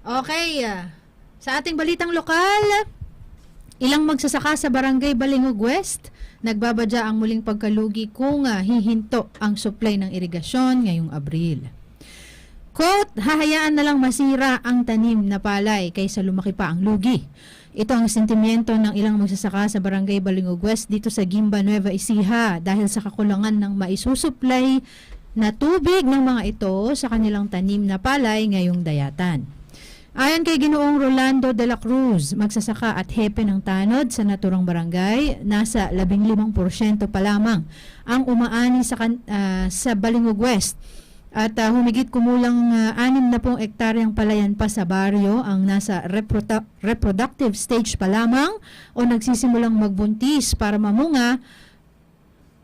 Okay. Sa ating balitang lokal, ilang magsasaka sa barangay Balingog West nagbabadya ang muling pagkalugi kung ah, hihinto ang supply ng irigasyon ngayong Abril. Quote, hahayaan na lang masira ang tanim na palay kaysa lumaki pa ang lugi. Ito ang sentimiento ng ilang magsasaka sa barangay Balingog West dito sa Gimba, Nueva Ecija dahil sa kakulangan ng maisusupply na tubig ng mga ito sa kanilang tanim na palay ngayong dayatan. Ayon kay Ginoong Rolando de la Cruz, magsasaka at hepe ng tanod sa naturang barangay, nasa 15% pa lamang ang umaani sa, ah, sa Balingog West. At ah, humigit kumulang uh, 6 na pong ektaryang palayan pa sa baryo ang nasa reprodu- reproductive stage pa lamang o nagsisimulang magbuntis para mamunga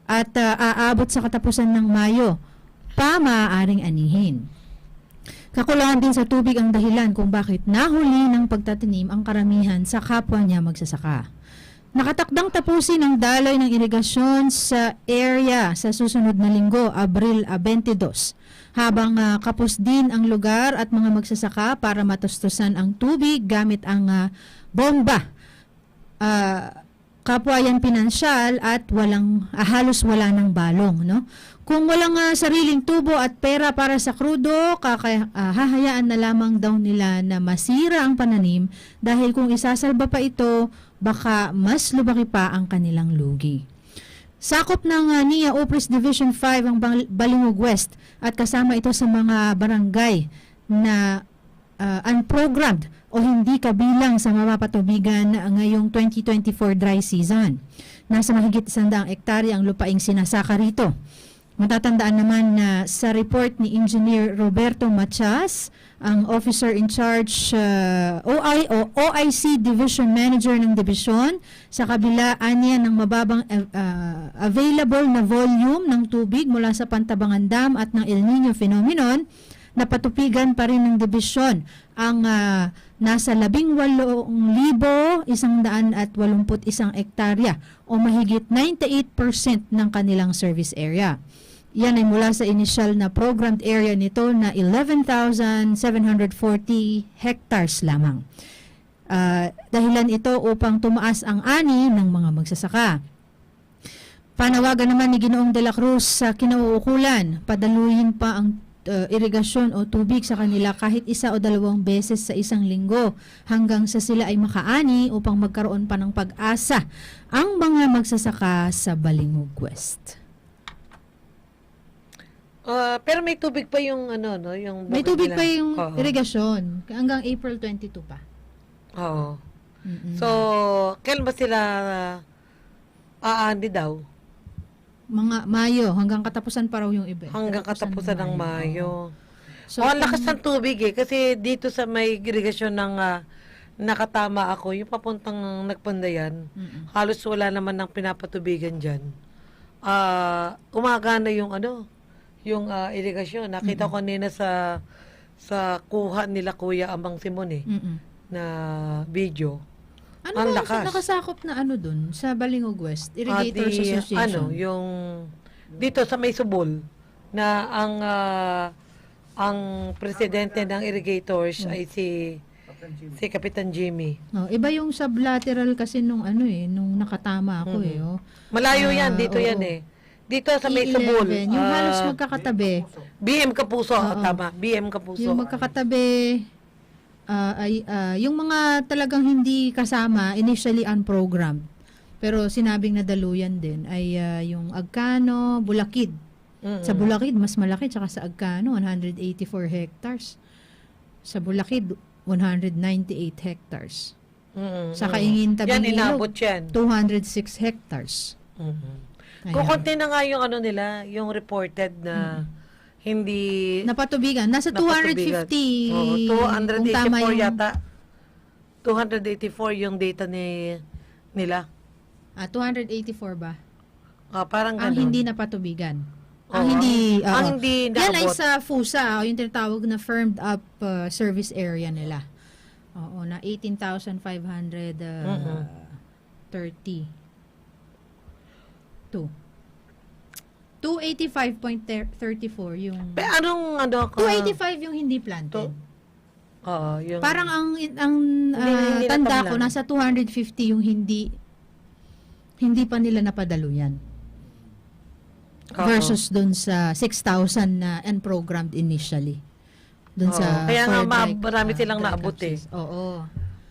at ah, aabot sa katapusan ng Mayo pa maaaring anihin. Kakulangan din sa tubig ang dahilan kung bakit nahuli ng pagtatanim ang karamihan sa kapwa niya magsasaka. Nakatakdang tapusin ang daloy ng irigasyon sa area sa susunod na linggo, Abril ah, 22. Habang ah, kapos din ang lugar at mga magsasaka para matustusan ang tubig gamit ang ah, bomba. Ah, kapwayan pinansyal at walang ah, halos wala ng balong, no? Kung walang ah, sariling tubo at pera para sa krudo, kaka, ah, hahayaan na lamang daw nila na masira ang pananim dahil kung isasalba pa ito, baka mas lubaki pa ang kanilang lugi. Sakop ng uh, NIA Opris Division 5 ang Bang- Balingog West at kasama ito sa mga barangay na uh, unprogrammed o hindi kabilang sa mapapatubigan ngayong 2024 dry season. Nasa mahigit isandang ektarya ang lupaing sinasaka rito. Matatandaan naman na sa report ni Engineer Roberto Machas, ang officer in charge uh, OI o OIC Division Manager ng division, sa kabila anya ng mababang uh, available na volume ng tubig mula sa Pantabangan Dam at ng El Nino phenomenon, napatupigan pa rin ng dibisyon ang uh, nasa 18,181 ektarya o mahigit 98% ng kanilang service area. Yan ay mula sa initial na programmed area nito na 11,740 hectares lamang. Ah, dahilan ito upang tumaas ang ani ng mga magsasaka. Panawagan naman ni Ginoong De La Cruz sa kinauukulan, padaluyin pa ang uh, irigasyon o tubig sa kanila kahit isa o dalawang beses sa isang linggo hanggang sa sila ay makaani upang magkaroon pa ng pag-asa ang mga magsasaka sa Balingog West. Ah, pero may tubig pa yung ano, no? Yung May tubig nila. pa yung Oo. irigasyon hanggang April 22 pa. Oo. Mm-mm. So, kailan ba sila uh, aandi daw? Mga Mayo hanggang katapusan pa raw yung iba. Hanggang katapusan ng Mayo. So, oh, ang lakas ng tubig eh. Kasi dito sa may irigasyon ng ah, nakatama ako, yung papuntang nagpandayan, Mm-mm. halos wala naman ng pinapatubigan dyan. Ah, umagana yung ano, yung ah, irigasyon. Nakita ko nina sa sa kuha nila Kuya Amang Simon eh, Mm-mm. na video. Ano Ang ba lakas. sa nakasakop na ano dun sa Balingog West? Irrigators Ah, di, Association. Ano, yung dito sa may subol na ang ah, ang presidente ng irrigators Hmm. ay si si Kapitan Jimmy. Oh, iba yung sublateral kasi nung ano eh, nung nakatama ako eh. Oh. Malayo Ah, yan, dito oo. yan eh. Dito sa may subol. E11, yung ah, halos magkakatabi. BM Kapuso, Oo. tama. BM Kapuso. Yung magkakatabi, ah, ay, ah, yung mga talagang hindi kasama, initially unprogrammed. Pero sinabing nadaluyan din ay ah, yung Agkano, Bulakid. Mm-mm. Sa Bulakid, mas malaki. Tsaka sa Agkano, 184 hectares. Sa Bulakid, 198 hectares. Mm-mm. Sa Kaingin, Ilog, yan. 206 hectares. Mhm. Ayan. Kukunti na nga yung ano nila, yung reported na hindi Napatubigan. Nasa napatubigan. 250. Oo, kung tama 284 yung, yata. 284 yung data ni nila. Ah, 284 ba? Ah, parang Ang ganun. hindi napatubigan. Oo, ang hindi, ang oo. hindi Yan ay sa FUSA, o yung tinatawag na firmed up uh, service area nila. Oo, na 18,530. Mhm. 2. 285.34 yung... Pe, anong ano ka? 285 yung hindi planted. Oo, yung... Parang ang ang Hindi- ah, hindi tanda natamlan. ko nasa 250 yung hindi hindi pa nila napadaluyan. Oo. Versus dun sa 6,000 na unprogrammed initially. Dun Oo. sa Kaya nga, ma- marami ah, silang naabot eh. Oo.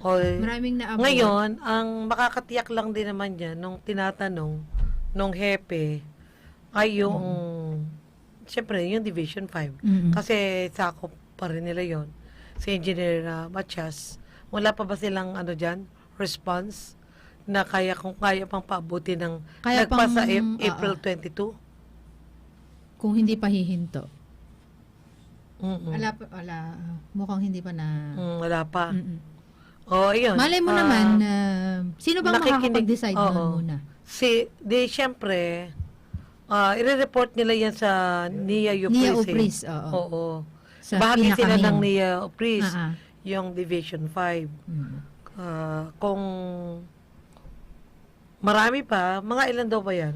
Oy. Maraming naabot. Ngayon, ang makakatiyak lang din naman dyan, nung tinatanong, nung hepe, ay yung, syempre, yung Division 5. Mm-mm. Kasi sakop pa rin nila yon Si Engineer uh, Matias, wala pa ba silang ano dyan, response na kaya kung kaya pang paabuti ng Kaya nagpasa pang- Ap- oo. April 22? Kung hindi pa hihinto. Mm-mm. Wala pa, wala. Mukhang hindi pa na... Mm, wala pa. Mm-mm. Oh, ayun. Malay mo Ah, naman, ah, sino bang nakikinig- makakapag-decide oo. noon muna? Si, di, syempre, ah i-report nila yan sa NIA Upris. Nia eh. Upris, oo. Oo. Sa Bahagi sila pinakahin. ng NIA Upris, Ah, ah. yung Division 5. Mm. Ah, kung marami pa, mga ilan daw ba yan?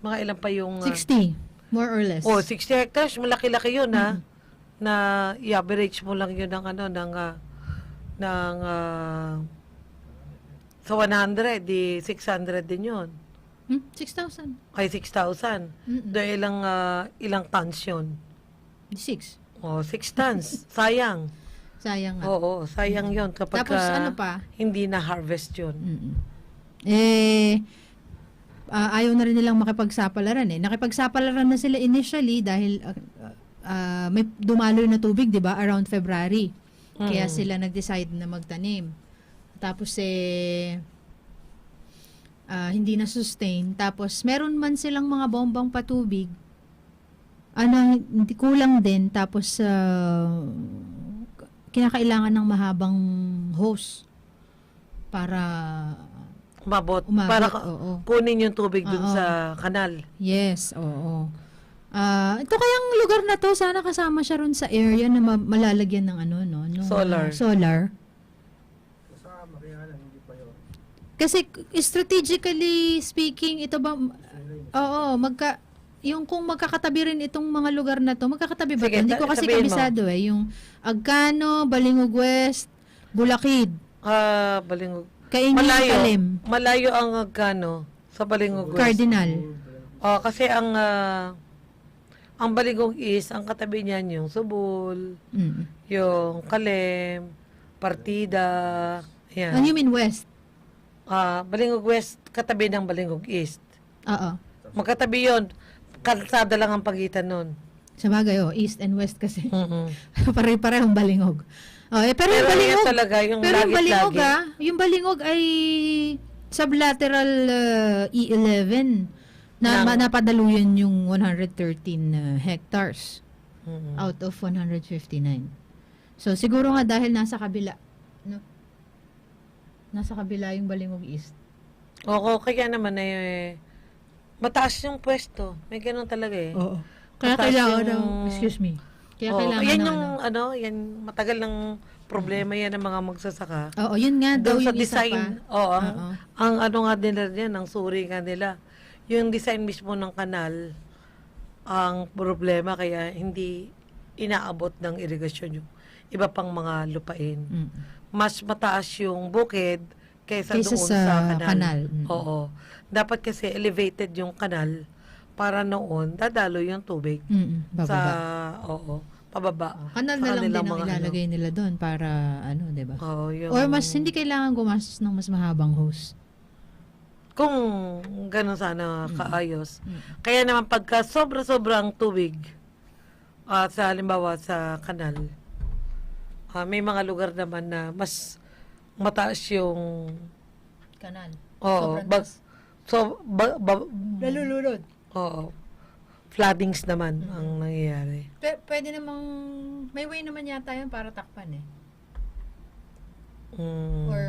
Mga ilan pa yung... ah, 60, more or less. oh, 60 hectares, malaki-laki yun ha. Na i-average mo lang yun ng ano, ng... ah, ng ah, sa 100, di 600 din yun. Hmm? 6,000. Ay, 6,000. Mm-mm. Do ilang, ah, ilang tons yun? 6. Oh, 6 tons. Sayang. Sayang nga. Oo, sayang yun kapag Tapos ah, ano pa? hindi na harvest yun. Mm-mm. Eh, ah, ayaw na rin nilang makipagsapalaran eh. Nakipagsapalaran na sila initially dahil ah, ah, may dumaloy na tubig, di ba? Around February. Kaya Mm. sila nag-decide na magtanim. Tapos eh, ah, hindi na sustain. Tapos meron man silang mga bombang patubig. Ano, hindi kulang din. Tapos ah, kinakailangan ng mahabang hose para Umabot. umabot. para oo. kunin yung tubig dun Oo. sa kanal. Yes, oo. Ah, ito kayang lugar na to, sana kasama siya ron sa area na ma- malalagyan ng ano, no? no Solar. solar. Kasama, kaya lang hindi pa yun. Kasi strategically speaking, ito ba Oo, magka yung kung magkakatabi rin itong mga lugar na to, magkakatabi ba? Sige, to? Hindi ko kasi sabihin mo. kabisado eh, yung Agkano, Balingog West, Bulakid, Ah, balingog. Kaingin Malayo. Talim, Malayo ang agkano sa Balingog West. Cardinal. Oh, kasi ang ah, ang Balingog East, ang katabi niyan yung Subul, Mm. yung Kalem, Partida, yan. You mean West? Ah, Balingog West, katabi ng Balingog East. Oo. Magkatabi yon kalsada lang ang pagitan nun. Sa bagay, oh, East and West kasi. Mm-mm. Pare-parehong balingog. Oh, eh, pero, yung Pero yan balingog, talaga, yung pero yung balingog lagit-lagi. ah, yung balingog ay sublateral uh, E11 na Ng- ma- napadaluyan yung 113 uh, hectares Mm-mm. out of 159. So siguro nga dahil nasa kabila? Nasa kabila yung balingog east. Oo, kaya naman eh, mataas yung pwesto. May ganun talaga eh. Oo. Kaya Mataas kailangan yung- ng, excuse me. Kaya Oo, kailangan yan ng yung ano. ano, yan matagal ng problema yan ng mga magsasaka. Oo, yun nga daw Doon sa yung isa design, pa. oo, ang, Oo. ang ano nga nila yan, ang suri nga nila. Yung design mismo ng kanal, ang problema kaya hindi inaabot ng irigasyon yung iba pang mga lupain. Mm. Mas mataas yung bukid kaysa, Kaysa doon sa sa, kanal. kanal. Mm. Oo. Dapat kasi elevated yung kanal para noon dadalo yung tubig Mm, sa oo, pababa. Oh, kanal na lang din ang mga ano. ilalagay nila doon para ano, 'di ba? Yung, Or mas hindi kailangan gumastos ng mas mahabang hose. kung ganun sana kaayos. Mm. Kaya naman pagka sobra-sobra ang tubig ah, sa halimbawa sa kanal, ah, may mga lugar naman na mas mataas yung Kanal. oo, Sobrang bag, so ba, ba, Nalulunod. oo, floodings naman ang nangyayari. P- pwede namang may way naman yata 'yan para takpan eh. Mm. Or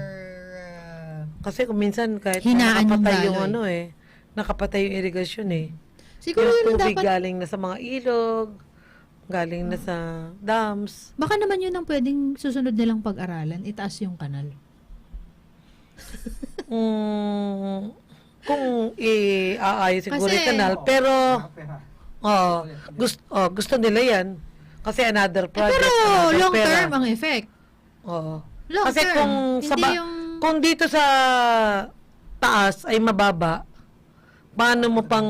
uh, Kasi kung minsan kahit Hinaan yung nakapatay yung, daloy. ano eh, nakapatay yung irigasyon eh. siguro yung yun tubig dapat galing na sa mga ilog, galing na sa dams. baka naman yun ang pwedeng susunod nilang pag-aralan, itaas yung kanal. Mm, kung i-aayos siguro Kasi- yung kanal, pero Pera. oh, gusto, oh, gusto nila yan. Kasi another Eh, project. pero another long pera. term ang effect. Oo. Long Kasi term. kung Hindi sa ba- yung... kung dito sa taas ay mababa, paano mo pang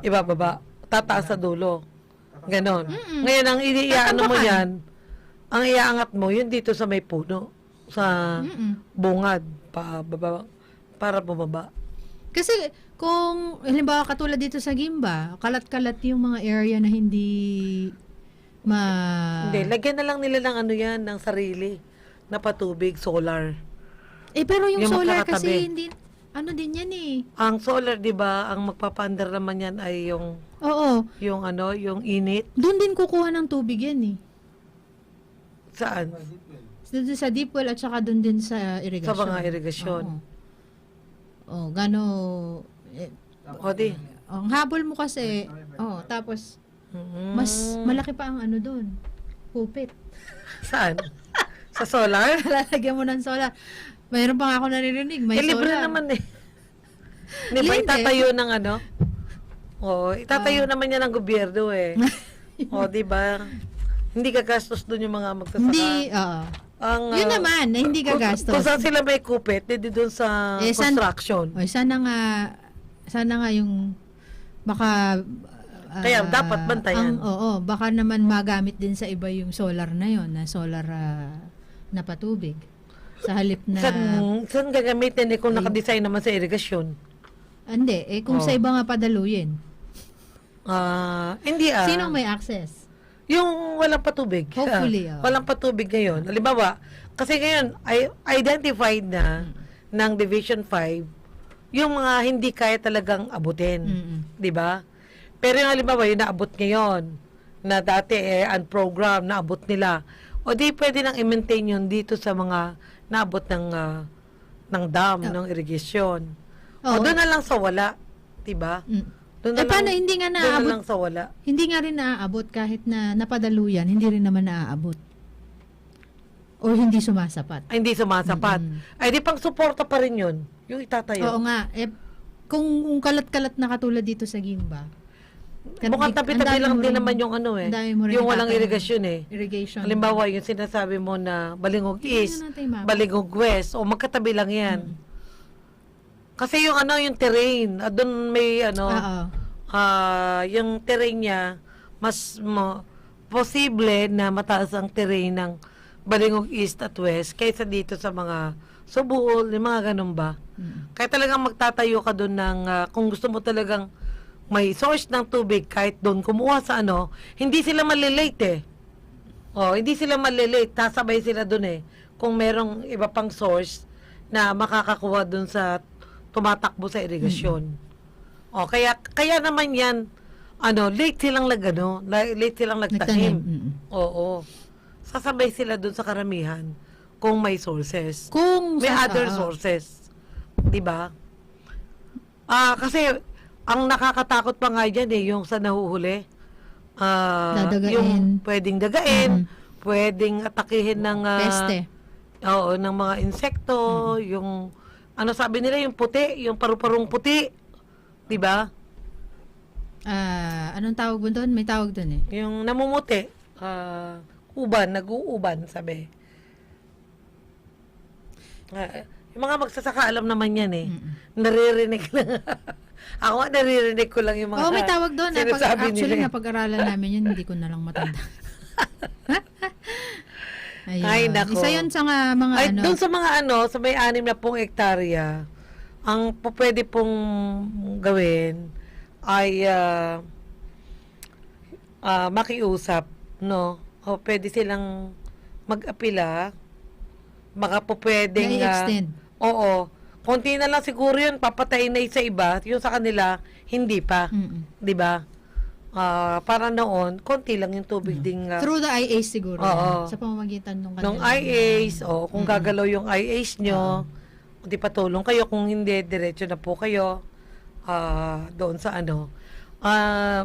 ibababa? Tataas sa dulo. Ganon. Mm-mm. Ngayon, ang iniiano mo yan, ang iaangat mo, yun dito sa may puno. Sa Mm-mm. bungad. Pa, baba, para bumaba. Kasi kung halimbawa katulad dito sa Gimba, kalat-kalat yung mga area na hindi ma Hindi, lagyan na lang nila ng ano yan, ng sarili na patubig, solar. Eh pero yung, yung solar magkakatabi. kasi hindi ano din yan eh. Ang solar, 'di ba, ang magpapaandar naman yan ay yung Oo, yung ano, yung init doon din kukuha ng tubig yan eh. saan? Doon sa deep well at saka doon din sa irrigation. Sa mga irigasyon. Oo. Oh, gano eh, O di. ang habol mo kasi, oh, tapos Mm. mas malaki pa ang ano doon. Pupit. Saan? Sa solar? Lalagyan mo ng solar. Mayroon pa nga ako naririnig, may eh, libre solar. naman eh. Di ba itatayo ng ano? Oo, itatayo naman yan ng gobyerno eh. o, di ba? Hindi gagastos doon yung mga magsasaka. Hindi, oo. Ang, Yun ah, naman, na hindi gagastos. Kung saan sila may kupit, hindi doon sa Eh, san- construction. Oy, sana nga, sana nga yung, baka, ah, Kaya dapat bantayan. Ang, oo, baka naman magamit din sa iba yung solar na yon na solar ah, na patubig. Sa halip na, Saan, saan gagamitin eh kung nakadesign naman sa irigasyon? hindi, eh kung Oh. sa iba nga padaluyin. Ah, hindi ah. Sino may access? Yung walang patubig. Hopefully, Ah, oh. walang patubig ngayon. Halimbawa, kasi ngayon, ay identified na ng Division 5 yung mga hindi kaya talagang abutin. Mm-mm. 'Di ba? Pero yung halimbawa, yung naabot ngayon, na dati eh, unprogram, naabot nila. O di pwede nang i-maintain yun dito sa mga naabot ng, ah, ng dam, Oh. ng irrigation. Oo. O doon na lang sa wala. 'di ba? Mm. Doon Eh, paano hindi nga doon na naaabot? lang sa wala. Hindi nga rin naaabot kahit na napadaluyan, hindi rin naman naaabot. O hindi sumasapat. Ay, hindi sumasapat. Mm-mm. Ay, di pang suporta pa rin yun. Yung itatayo. Oo nga. Eh, kung kalat-kalat na katulad dito sa Gimba. Mukhang ang tabi-tabi lang din naman yung ano eh. Yung walang irigasyon eh. Irrigation. Halimbawa, yung sinasabi mo na Balingog East. Balingog West, o magkatabi lang yan. Kasi yung ano, yung terrain, ah, doon may ano, ah, yung terrain niya, mas mo, posible na mataas ang terrain ng Balingog East at West kaysa dito sa mga Subuol, yung mga ganun ba? Mm. Kaya talagang magtatayo ka doon ng, ah, kung gusto mo talagang may source ng tubig, kahit doon kumuha sa ano, hindi sila malilate eh. Oh, hindi sila malilate, tasabay sila doon eh. Kung merong iba pang source na makakakuha doon sa tumatakbo sa irigasyon. Oh, kaya kaya naman 'yan ano, late silang nagano, late silang Nagtanim. nagtanim. Mm. Oo. Sasabay sila doon sa karamihan kung may sources. Kung May sa- other sources. 'Di ba? Ah, kasi ang nakakatakot pa nga diyan eh yung sa nahuhuli. Ah, Dadagain. yung pwedeng dagain, Mhm. pwedeng atakihin ng ah, Peste. Oo, ng mga insekto, yung ano sabi nila yung puti, yung paru-parong puti. 'Di ba? Ah, anong tawag mo doon? May tawag doon eh. Yung namumuti, ah, uban, nag-uuban, sabi. Ah, yung mga magsasaka, alam naman yan eh. Mm-mm. Naririnig lang. Ako nga, naririnig ko lang yung mga Oo, may tawag doon. Pag, sinasabi actually, nila. eh. napag-aralan namin yun, hindi ko na lang matanda. Ayun. Ay, nako. Isa yun sa nga mga Ay, ano. doon sa mga ano, sa may anim na pong hektarya, ang po pwede pong gawin ay ah, ah, makiusap, no? O pwede silang mag-apila. Baka po pwedeng... ah, Na-extend. oo. Konti na lang siguro yun, papatayin na sa iba. Yung sa kanila, hindi pa. Mm-mm. 'Di ba? Ah, para noon, konti lang yung tubig ding... ah, Through the IAs siguro. Oo. Sa pamamagitan ng Nung kanilang- IAs, o kung gagalaw yung IAs nyo, di patulong kayo. Kung hindi, diretso na po kayo ah, doon sa ano. Ah,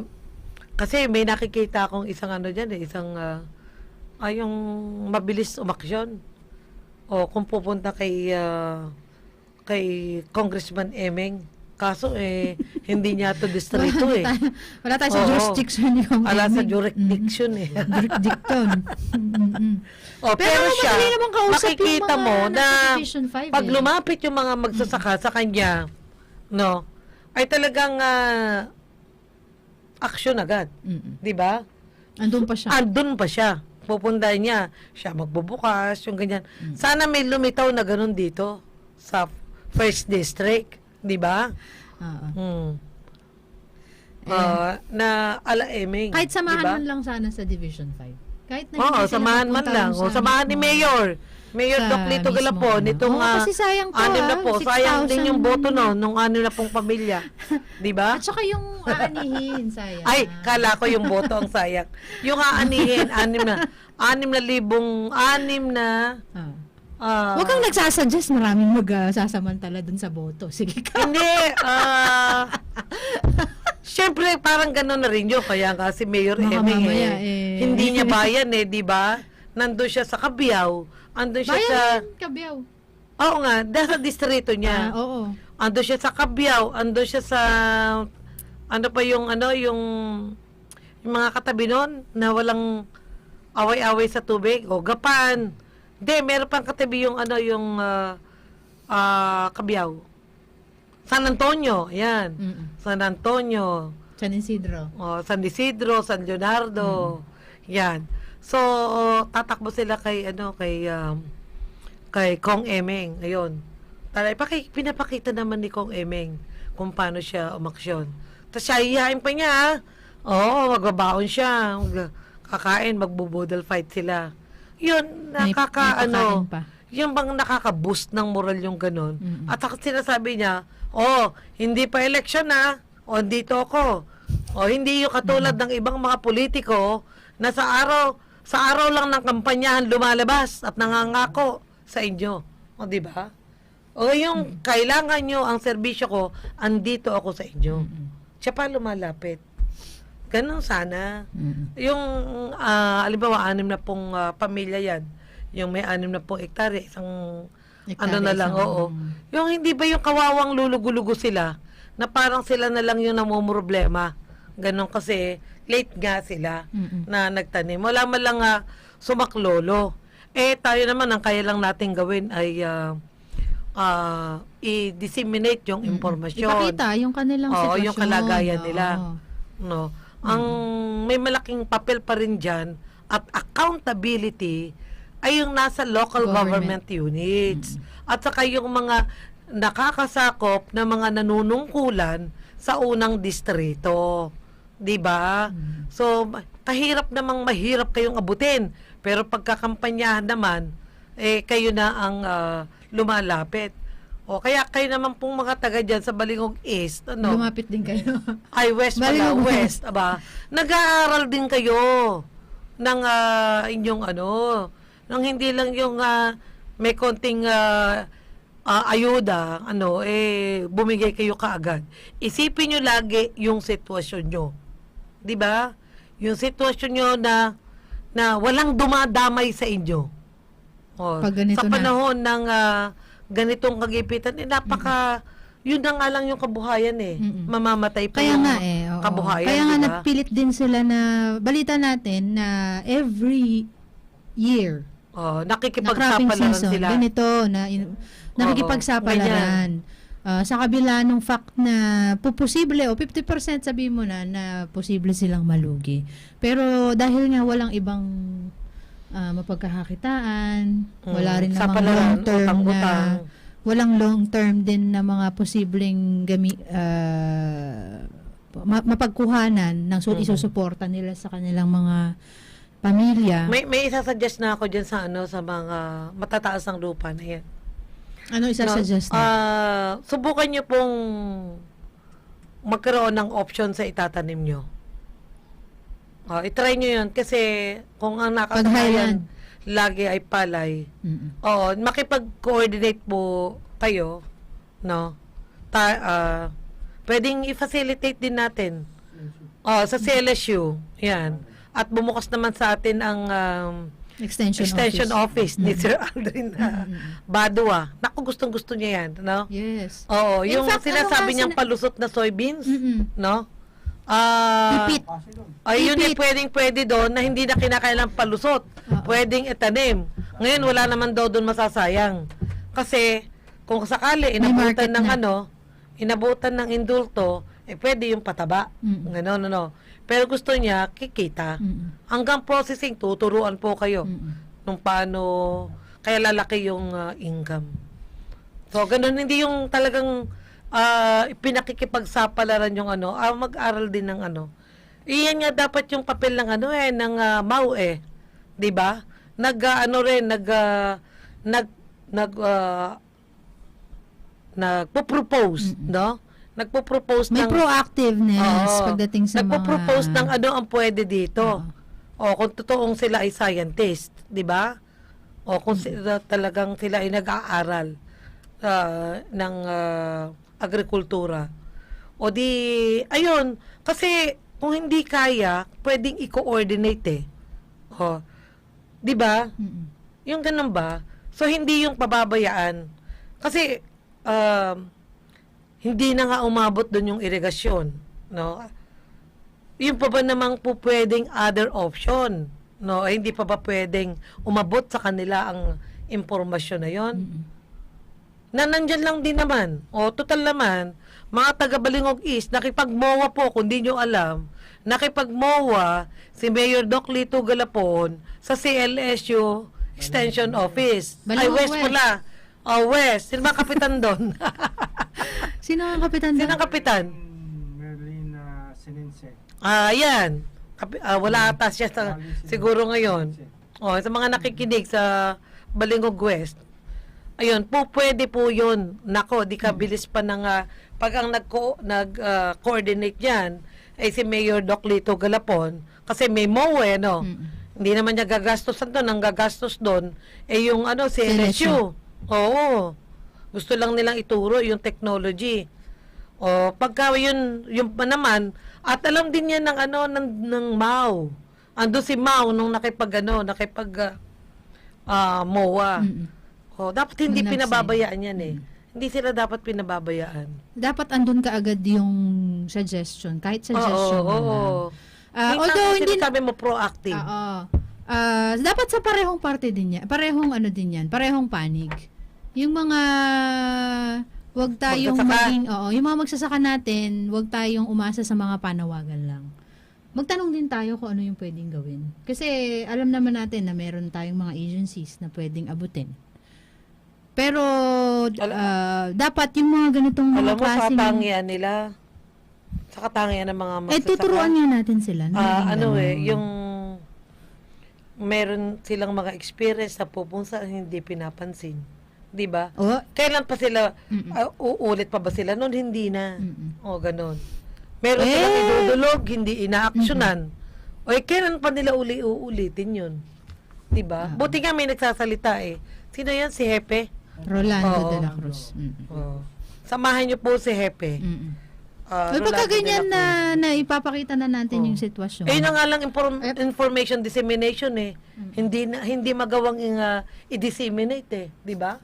kasi may nakikita akong isang ano dyan, eh, isang ah, ah, yung mabilis umaksyon. O kung pupunta kay ah, kay Congressman Emeng Kaso eh, hindi niya to distrito eh. Wala tayo sa Oo. jurisdiction yung Ala sa Eming. jurisdiction eh. Mm, jurisdiction. Mm-mm. Oh, pero, Pero siya, madali namang kausap yung makikita mga mo nasa na 5 pag eh. lumapit yung mga magsasaka sa kanya, no, ay talagang ah, action agad. Mm-mm. Di ba? Andun pa siya. Andun pa siya. Pupunta niya. Siya magbubukas, yung ganyan. Mm. Sana may lumitaw na ganun dito sa first district. Di ba? Oo. Hmm. Ah, na ala Eming. Kahit samahan diba? man lang sana sa Division 5. Kahit na Oo, samahan man lang. O, samahan ni. Mayor. Mayor Doc Lito mismo, Galapon, ano. itong Oo, ah, kasi sayang to, anim na ah, po. Sayang din yung 6,000. boto no, nung anim na pong pamilya. Di ba? At saka yung aanihin, sayang. Ay, kala ko yung boto ang sayang. Yung aanihin, anim na, anim na libong, anim na, Ah. Ah, Huwag kang nagsasuggest, maraming magsasamantala dun sa boto. Sige ka. Hindi, ah, Siyempre, parang gano'n na rin yun. Kaya nga si Mayor Eming mamaya, eh, eh. hindi niya bayan eh, di ba? Nandun siya sa Kabiyaw. Andun siya sa... Bayan, Kabyaw. Oo nga, dahil sa distrito niya. oo. Andun siya sa Kabiyaw. Andun siya sa... Ano pa yung ano, yung... Yung mga katabi nun na walang away-away sa tubig. O, Gapan. Hindi, meron pang katabi yung ano, yung... ah ah, Kabiyaw. San Antonio, yan. Mm-mm. San Antonio, San Isidro. oh, San Isidro, San Leonardo. Yan. So, tatakbo sila kay ano kay um, kay Kong Emeng. Ayun. Talay paki, pinapakita naman ni Kong Emeng kung paano siya umaksyon. Tapos siya iyain pa niya. ah. Oo, magbabaon siya. Mag- kakain, magbubudal fight sila. Yun, nakaka may ano, pa. yung bang nakaka-boost ng moral yung ganun. Mm-mm. At sinasabi niya, oh, hindi pa election na, o dito ako. O hindi yung katulad ng ibang mga politiko na sa araw, sa araw lang ng kampanyahan lumalabas at nangangako sa inyo. O di ba? O yung kailangan nyo ang serbisyo ko, andito ako sa inyo. Siya pa lumalapit. Ganon sana. Mm-mm. Yung, ah, alimbawa, anim na pong ah, pamilya yan. Yung may anim na pong ektarya, isang ano na lang, isang- oo. Yung hindi ba yung kawawang lulugulugo sila, na parang sila na lang yung namumroblema. Ganon kasi, late nga sila Mm-mm. na nagtanim. Wala man lang ah, sumaklolo. Eh, tayo naman, ang kaya lang natin gawin ay ah, ah, i-disseminate yung informasyon. Ipakita yung kanilang Oo, sitwasyon. yung kalagayan Oo. nila. No. Ang may malaking papel pa rin diyan at accountability ay yung nasa local government, Government. units. At saka yung mga nakakasakop na mga nanunungkulan sa unang distrito. 'Di ba? So, ma- kahirap namang mahirap kayong abutin. Pero pagkakampanyahan naman, eh kayo na ang ah, lumalapit. O kaya kayo naman pong mga taga dyan sa Balingog East, ano? Lumapit din kayo. Ay, West pala, Balingog West, aba. Nag-aaral din kayo ng ah, inyong ano, ng hindi lang yung ah, may konting ah, ah, ayuda, ano, eh, bumigay kayo kaagad. Isipin nyo lagi yung sitwasyon nyo. Di ba? Yung sitwasyon nyo na, na walang dumadamay sa inyo. Oh, Pag ganito sa na. panahon ng ah, ganitong kagipitan, eh, napaka, yun na nga lang yung kabuhayan eh. Mm-mm. Mamamatay pa Kaya yung nga eh. oo. kabuhayan, Kaya nga di ba? nagpilit din sila na, balita natin na every year, Oh, na nakikipagsapalaran season, sila. ganito, na in, nakikipagsapalaran. Ah, sa kabila ng fact na puposible o 50% sabi mo na na posible silang malugi. Pero dahil nga walang ibang ah, mapagkakakitaan, Mm, wala rin namang sapalaran, long term na walang long term din na mga posibleng gami ma- mapagkuhanan ng su- Mhm. isusuporta nila sa kanilang mga pamilya. May may isa-suggest na ako diyan sa ano sa mga matataas ng lupa na yan. ano isa-suggest No, na? ah, subukan niyo pong magkaroon ng option sa itatanim niyo. Oh, i-try niyo 'yun kasi kung ang nakasanayan lagi ay palay. Mm-mm. Oo, makipag-coordinate po kayo, no? Ta ah, pwedeng i-facilitate din natin. Oh, sa CLSU. 'Yan. At bumukas naman sa atin ang um, Extension, extension office, ni Mm. Sir Aldrin uh, Mm-mm. Badua. Naku, gustong gusto niya yan, no? Yes. Oo, In yung fact, ano sinasabi nga, niyang sina- palusot na soybeans, Mm-mm. no? Ah, Pipit. Kasi doon. ay, yun Pipit. pwedeng pwede doon na hindi na kinakailang palusot. Pwedeng itanim. Ngayon, wala naman daw doon masasayang. Kasi, kung sakali, market inabutan ng na. ano, inabutan ng indulto, eh pwede yung pataba. Mm. Ganon, ano. Pero gusto niya, kikita. Mm-mm. Hanggang processing, tuturuan po kayo nung paano, kaya lalaki yung ah, income. So, ganun, hindi yung talagang uh, pinakikipagsapalaran yung ano, ah, mag-aral din ng ano. Iyan nga dapat yung papel ng ano eh, ng ah, MAU eh. 'Di ba? Nag ah, ano rin, nag ah, nag nag ah, nagpo-propose, no? Nagpo-propose May ng proactiveness Oo. pagdating sa Nagpo-propose mga... ng ano ang pwede dito. Oo. O kung totoong sila ay scientist, 'di ba? O kung sila, talagang sila ay nag-aaral ah, ng ah, agrikultura. O di ayun, kasi kung hindi kaya, pwedeng i-coordinate eh. O, 'di ba? Yung ganun ba? So, hindi yung pababayaan. Kasi, um, hindi na nga umabot doon yung irigasyon. No? Yung pa ba namang po pwedeng other option? No? Eh, hindi pa ba pwedeng umabot sa kanila ang impormasyon na yon? Mm-mm. Na nandyan lang din naman. O, total naman, mga taga-Balingog East, nakipag-MOA po, kung di nyo alam, nakipag-MOA si Mayor Doc Lito Galapon sa CLSU Extension Office. Ay, Balingog West West. pala. Oh, West. Sino ba kapitan doon? Sino ang kapitan Sino ang kapitan? Merlin uh, Sinense. Ah, yan. Kapi- ah, wala ata siya sa, siguro ngayon. Oh, sa mga nakikinig sa Balingog West. Ayun, po pwede po 'yun. Nako, di ka bilis pa ng ah, pag ang nag nag ah, coordinate diyan ay si Mayor Doc Lito Galapon kasi may MOE no. Mm-mm. Hindi naman niya gagastos doon, ang gagastos doon eh yung ano si LSU. Oo. Gusto lang nilang ituro yung technology. O pagka yun yung pa naman at alam din niya ng ano ng ng MAU. Ando si MAU nung nakipag ano, nakipag ah, MOA. Mm-mm. O dapat hindi pinababayaan yan eh. Hindi sila dapat pinababayaan. Dapat andun ka agad yung suggestion. Kahit suggestion Oo, na oo. lang. Ah, although hindi sinasabi mo proactive. Oo. Ah, dapat sa parehong parte din yan. Parehong ano din yan. Parehong panig. Yung mga wag tayong Magsasaka. maging oo, yung mga magsasaka natin, wag tayong umasa sa mga panawagan lang. Magtanong din tayo kung ano yung pwedeng gawin. Kasi alam naman natin na meron tayong mga agencies na pwedeng abutin. Pero ah, dapat yung mga ganitong mga Alam mo, sa klaseng- katangian nila, sa katangian ng mga eh magsasaka. tuturuan nga natin sila. na Ah, maging ano eh, yung meron silang mga experience sa pupunsa hindi pinapansin. 'Di ba? Oh, Kailan pa sila Mm-mm. ah, uulit pa ba sila noon hindi na. mm-mm. O ganun. Meron Eh! silang idudulog, hindi inaaksyonan. O eh, kailan pa nila uli uulitin 'yun? 'Di ba? Buti nga may nagsasalita eh. Sino 'yan si Hepe? Rolando Oo. de la Cruz. Mm-mm. Oh. Samahan niyo po si Hepe. Mm-mm. Ah, Well, pagka ganyan na, na ipapakita na natin Oh. yung sitwasyon. Eh, yun na nga lang inform- Eh, information dissemination eh. Hindi na, hindi magawang uh, i-disseminate eh, 'di ba?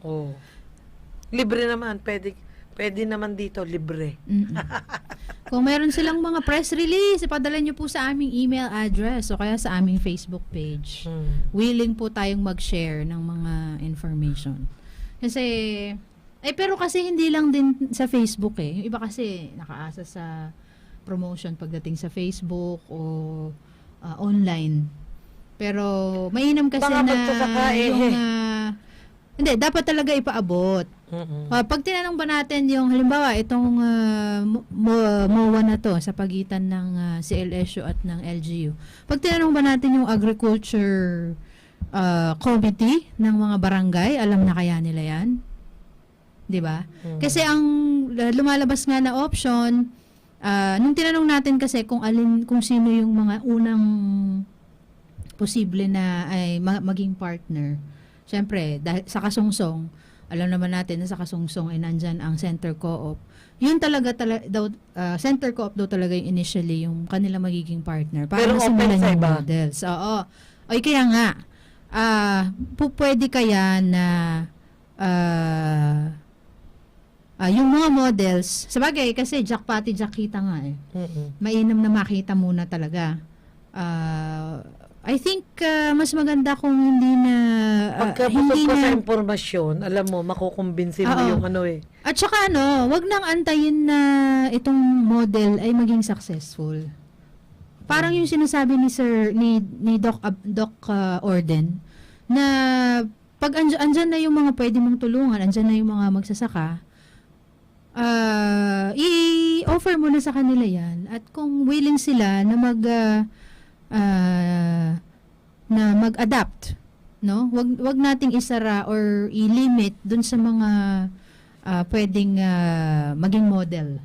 Oh. Libre naman, pwede pwede naman dito libre. Mm-mm. Kung meron silang mga press release, ipadala nyo po sa aming email address o kaya sa aming Facebook page. Hmm. Willing po tayong mag-share ng mga information. Kasi, eh pero kasi hindi lang din sa Facebook eh. Yung iba kasi nakaasa sa promotion pagdating sa Facebook o ah, online. Pero mainam kasi Baka na eh. yung ah, hindi, dapat talaga ipaabot. Mm-mm. Ah, pag tinanong ba natin yung halimbawa itong mo- MOA na to sa pagitan ng ah, CLSU at ng LGU. Pag tinanong ba natin yung agriculture ah, committee ng mga barangay, alam na kaya nila 'yan? 'Di ba? Mm. Kasi ang uh, lumalabas nga na option ah, nung tinanong natin kasi kung alin kung sino yung mga unang posible na ay ma- maging partner. Siyempre, dahil sa kasungsong, alam naman natin na sa kasungsong ay nandyan ang center co-op. Yun talaga, tala, daw, ah, center co-op daw talaga yung initially yung kanila magiging partner. Para Pero open sa iba? models. Oo. Oy, kaya nga, pu- pwede kaya na ah, ah, yung mga models, sabagay kasi Jack kita nga eh. Mm-mm. Mainam na makita muna talaga. Ah, I think ah, mas maganda kung hindi na ah, Pagka hindi ka sa na impormasyon, alam mo, makukumbinsin mo yung ano eh. At saka ano, wag nang antayin na itong model ay maging successful. Parang yung sinasabi ni Sir ni ni Doc Ab- Doc uh, Orden na pag andyan, andyan na yung mga pwede mong tulungan, andyan na yung mga magsasaka, ah, i-offer mo na sa kanila yan. At kung willing sila na mag ah, ah, na mag-adapt, no? Wag wag nating isara or i-limit dun sa mga ah, pwedeng ah, maging model.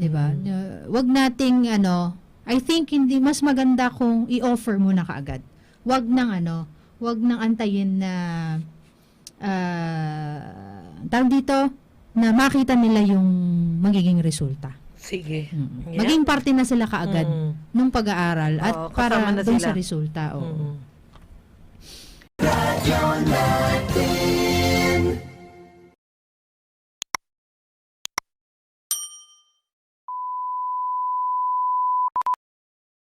'Di ba? Mm. Uh, wag nating ano, I think hindi mas maganda kung i-offer mo na kaagad. Wag nang ano, wag nang antayin na ah tawag dito na makita nila yung magiging resulta. Sige. Mm. Yeah. Maging parte na sila kaagad mm. nung pag-aaral at Oo, para doon sa resulta. Oo. Mm. Radio